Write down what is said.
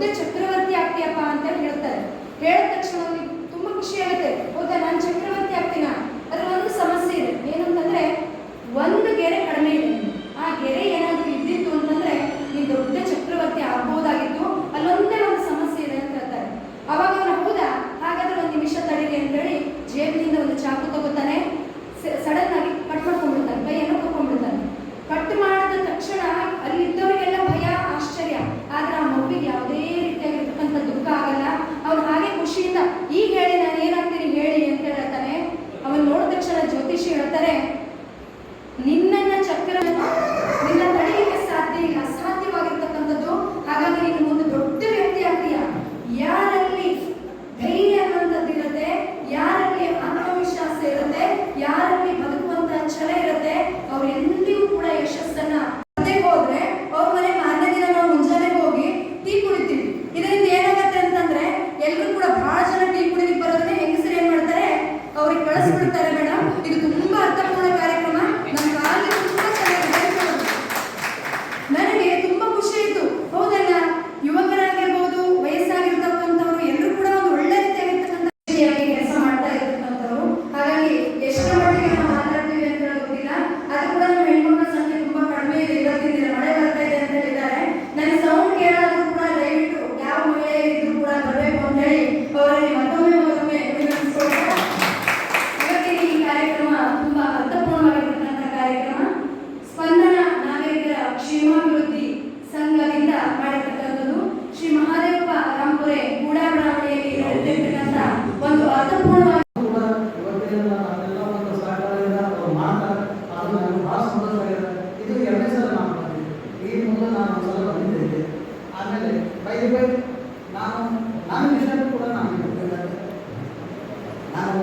ಮುಂದೆ ಚಕ್ರವರ್ತಿ ಆಗ್ತೀಯಪ್ಪ ಅಂತ ಹೇಳ್ತಾರೆ. ബന്ധപ്പെട്ട ഇടപെടാം ഇത് ನಾನು ನನ್ನ ವಿಷಯ ಕೂಡ ನಾನು ನಾನು